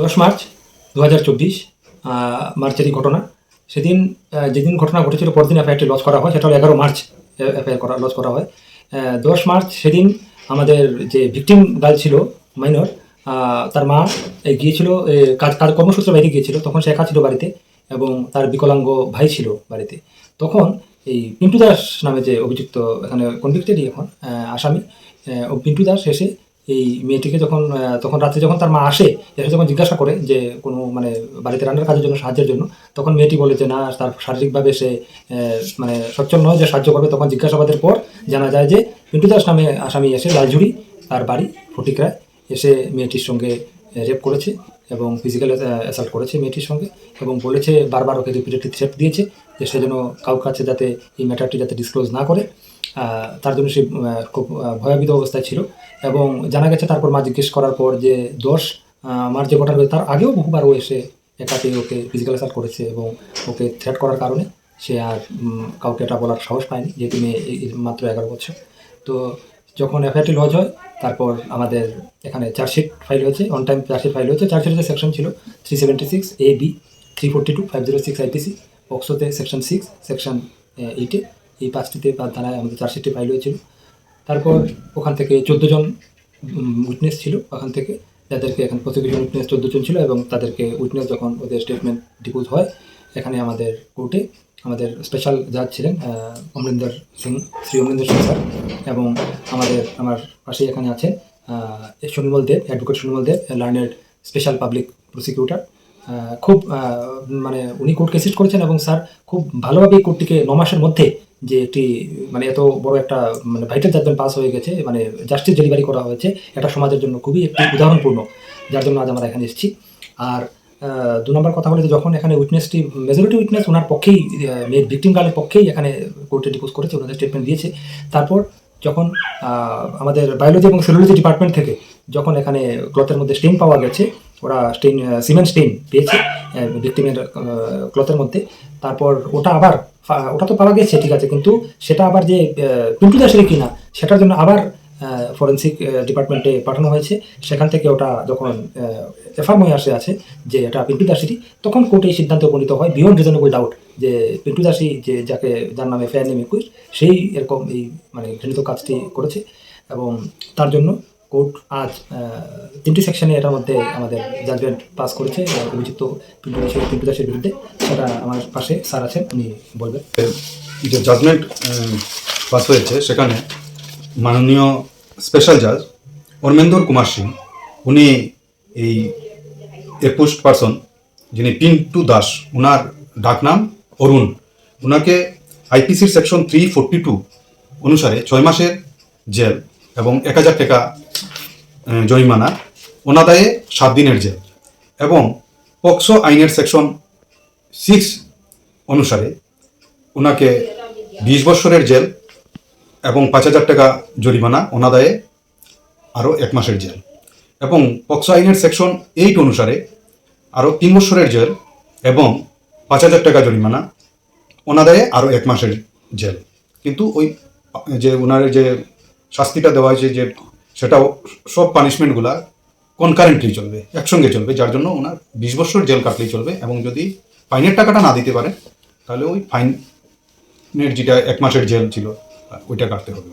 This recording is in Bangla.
দশ মার্চ দু হাজার চব্বিশ মার্চেরই ঘটনা। সেদিন যেদিন ঘটনা ঘটেছিল, পরদিন এফআইআরটি লঞ্চ করা হয়, সেটা হলো এগারো মার্চ এফআইআর করা লঞ্চ করা হয়। দশ মার্চ সেদিন আমাদের যে ভিকটিম গার্ল ছিল, মাইনর তার মা গিয়েছিল কাজ কাজ কর্মসূত্রে বাইরে গিয়েছিল, তখন সে একা ছিল বাড়িতে এবং তার বিকলাঙ্গ ভাই ছিল বাড়িতে। তখন এই পিন্টু দাস নামে যে অভিযুক্ত এখানে কনভিক্টেডই এখন আসামি ও পিন্টু দাস এসে এই মেয়েটিকে যখন তখন রাত্রে যখন তার মা আসে, এসে যখন জিজ্ঞাসা করে যে কোনো মানে বাড়িতে রান্নার কাজের জন্য, সাহায্যের জন্য, তখন মেয়েটি বলে যে না, তার শারীরিকভাবে সে মানে সচ্ছল নয়, যে সাহায্য করবে, তখন জিজ্ঞাসাবাদের পর জানা যায় যে পিন্টু দাস নামে আসামি এসে লালঝুড়ি তার বাড়ি ফটিকরায়, এসে মেয়েটির সঙ্গে রেপ করেছে এবং ফিজিক্যাল অ্যাসাল্ট করেছে মেয়েটির সঙ্গে এবং বলেছে বারবার ওকে রিপিটেড থ্রেট দিয়েছে যে সে যেন কাছে যাতে এই ম্যাটারটি যাতে ডিসক্লোজ না করে। তার জন্য সে খুব ভয়াবিত অবস্থায় ছিল। এবং জানা গেছে তারপর মা জিজ্ঞেস করার পর যে দশ মার যে ঘটনা তার আগেও বহুবার ও এসে একাতে ওকে ফিজিক্যাল অ্যাসাল্ট করেছে এবং ওকে থ্রেট করার কারণে সে আর কাউকে এটা বলার সাহস পায়নি, যেহেতু মেয়ে মাত্র এগারো বছর। তো যখন এফআইআরটি লজ হয়, তারপর আমাদের এখানে চার্জশিট ফাইল হয়েছে অন টাইম চার্জশিট ফাইল হয়েছে, চার্জশিটের সেকশন ছিল three seventy six A B three forty two five zero six IPC অক্সোতে section six section এইটে এই পাঁচটিতে ধারায় আমাদের চার্জশিটটি ফাইল হয়েছিল তারপর ওখান থেকে চোদ্দ জন উইটনেস ছিল। ওখান থেকে যাদেরকে এখন প্রসিকিউশন উইটনেস চোদ্দ জন ছিল এবং তাদেরকে উইটনেস যখন ওদের স্টেটমেন্ট ডিপোজ হয় এখানে আমাদের কোর্টে আমাদের স্পেশাল জাজ ছিলেন অমরিন্দর সিং শ্রী অমরিন্দর সিং স্যার এবং আমাদের আমার পাশেই এখানে আছেন আহ, Sunirmal Deb advocate Sunirmal Deb learned special public prosecutor খুব মানে উনি কোর্ট কেসিস্ট করেছেন এবং স্যার খুব ভালোভাবে কোর্টটিকে ন মাসের মধ্যে যে একটি মানে এত বড় একটা মানে ভাইটাল জাজমেন্ট পাস হয়ে গেছে মানে জাস্টিস ডেলিভারি করা হয়েছে, এটা সমাজের জন্য খুবই একটি উদাহরণপূর্ণ, যার জন্য আজ আমরা এখানে এসেছি। আর দু নম্বর কথা বলে যে যখন এখানে উইটনেসটি মেজরিটি উইটনেস ওনার পক্ষেই মেয়ের ভিকটিম গার্লের পক্ষেই এখানে কোর্টে ডিপোজ করেছে, ওনাদের স্টেটমেন্ট দিয়েছে। তারপর যখন আমাদের বায়োলজি এবং সেলুলজি ডিপার্টমেন্ট থেকে যখন এখানে ক্লথের মধ্যে স্টেন পাওয়া গেছে, ওরা স্টেন সিমেন্ট স্টেন পেয়েছে ভিক্টিমের ক্লথের মধ্যে। তারপর ওটা আবার ওটা তো পাওয়া গেছে, ঠিক আছে, কিন্তু সেটা আবার যে পিন্টু দাসের কিনা, সেটার জন্য আবার ফরেন্সিক ডিপার্টমেন্টে পাঠানো হয়েছে। সেখান থেকে ওটা যখন এফআরম হয়ে আসে, আছে যে এটা পিন্টু দাসেরই তখন কোর্টে এই সিদ্ধান্তে উপনীত হয় বিয়ন্ড রিজনেবল ডাউট যে পিন্টু দাসী যে যাকে, যার নামে ফেয়ার নেম সেই এরকম এই মানে ঘৃণিত কাজটি করেছে এবং তার জন্য কোর্ট আজ তিনটি সেকশনে এটার মধ্যে আমাদের জাজমেন্ট পাস করেছে অভিযুক্ত পিন্টু দাসের পিন্টু দাসের বিরুদ্ধে। সেটা আমার পাশে স্যার আছেন, উনি বলবেন। যে জাজমেন্ট পাস হয়েছে, সেখানে মাননীয় স্পেশাল জাজ অরমেন্দর কুমার সিং, উনি এই একুশ পার্সন, যিনি পিন্টু দাস ওনার ডাকনাম অরুণ ওনাকে আইপিসির সেকশন থ্রি ফোরটি টু অনুসারে ছয় মাসের জেল এবং এক হাজার টাকা জরিমানা, অনাদায়ে সাত দিনের জেল এবং পক্সো আইনের সেকশন সিক্স অনুসারে ওনাকে বিশ বছরের জেল এবং পাঁচ হাজার টাকা জরিমানা, অনাদায়ে আরও এক মাসের জেল এবং পক্সো আইনের সেকশন এইট অনুসারে আরও তিন বছরের জেল এবং পাঁচ হাজার টাকা জরিমানা, অনাদায়ে আরও এক মাসের জেল। কিন্তু ওই যে ওনার যে শাস্তিটা দেওয়া হয়েছে যে সেটাও সব পানিশমেন্টগুলা কনকারেন্টলি চলবে, একসঙ্গে চলবে, যার জন্য ওনার বিশ বছর জেল কাটলেই চলবে এবং যদি ফাইনের টাকাটা না দিতে পারে, তাহলে ওই ফাইনের যেটা এক মাসের জেল ছিল, ওইটা কাটতে হবে।